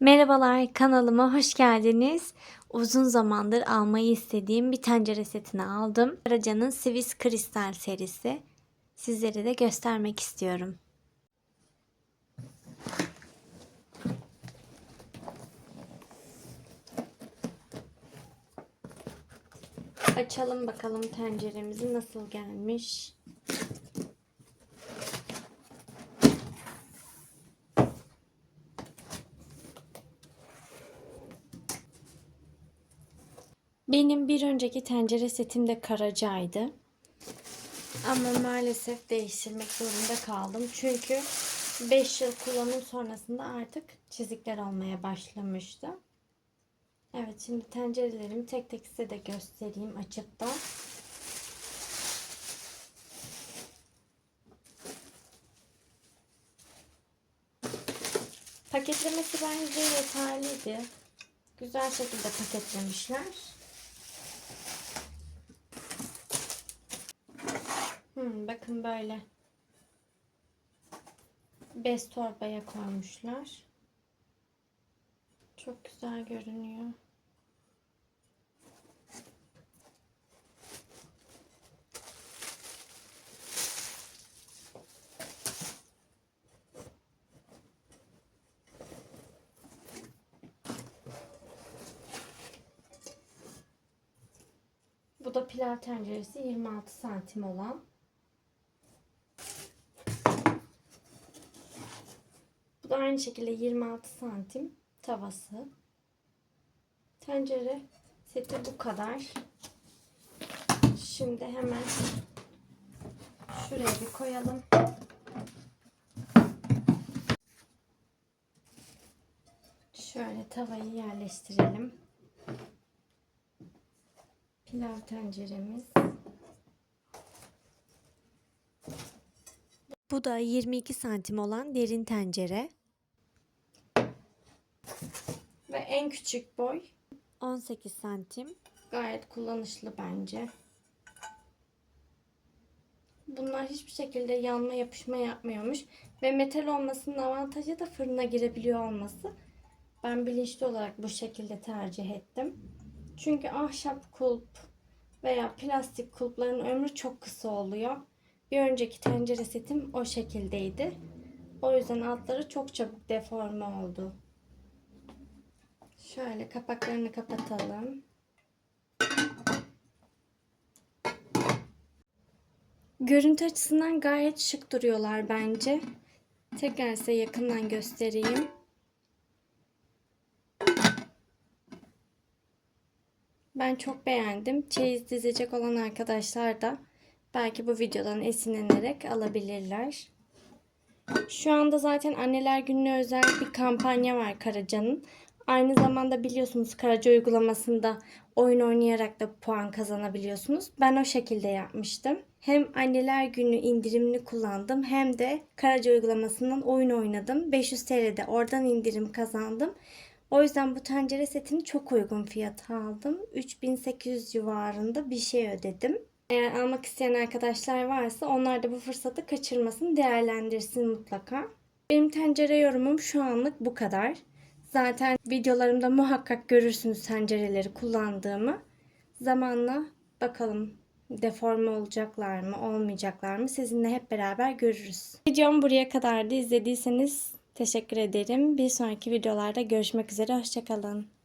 Merhabalar kanalıma hoş geldiniz. Uzun zamandır almayı istediğim bir tencere setini aldım. Karaca'nın Swiss Kristal serisi. Sizlere de göstermek istiyorum. Açalım bakalım tenceremizi nasıl gelmiş. Benim bir önceki tencere setim de karacaydı. Ama maalesef değiştirmek zorunda kaldım. Çünkü 5 yıl kullanım sonrasında artık çizikler olmaya başlamıştı. Evet şimdi tencerelerimi tek tek size de göstereyim açıp da. Paketlemesi bence yeterliydi. Güzel şekilde paketlemişler. Bakın böyle. Bez torbaya koymuşlar. Çok güzel görünüyor. Bu da pilav tenceresi 26 santim olan. Bu da aynı şekilde 26 santim tavası. Tencere seti bu kadar. Şimdi hemen şuraya bir koyalım. Şöyle tavayı yerleştirelim. Pilav tenceremiz. Bu da 22 santim olan derin tencere. Ve en küçük boy 18 santim. Gayet kullanışlı bence. Bunlar hiçbir şekilde yanma yapışma yapmıyormuş. Ve metal olmasının avantajı da fırına girebiliyor olması. Ben bilinçli olarak bu şekilde tercih ettim. Çünkü ahşap kulp veya plastik kulpların ömrü çok kısa oluyor. Bir önceki tencere setim o şekildeydi. O yüzden altları çok çabuk deforme oldu. Şöyle kapaklarını kapatalım. Görüntü açısından gayet şık duruyorlar bence. Tekrar size yakından göstereyim. Ben çok beğendim. Çeyiz dizecek olan arkadaşlar da belki bu videodan esinlenerek alabilirler. Şu anda zaten anneler gününe özel bir kampanya var Karaca'nın. Aynı zamanda biliyorsunuz Karaca uygulamasında oyun oynayarak da puan kazanabiliyorsunuz. Ben o şekilde yapmıştım. Hem anneler günü indirimini kullandım hem de Karaca uygulamasından oyun oynadım. 500 TL'de oradan indirim kazandım. O yüzden bu tencere setini çok uygun fiyata aldım. 3800 civarında bir şey ödedim. Eğer almak isteyen arkadaşlar varsa onlar da bu fırsatı kaçırmasın, değerlendirsin mutlaka. Benim tencere yorumum şu anlık bu kadar. Zaten videolarımda muhakkak görürsünüz tencereleri kullandığımı. Zamanla bakalım deforme olacaklar mı, olmayacaklar mı sizinle hep beraber görürüz. Videom buraya kadardı. İzlediyseniz teşekkür ederim. Bir sonraki videolarda görüşmek üzere. Hoşçakalın.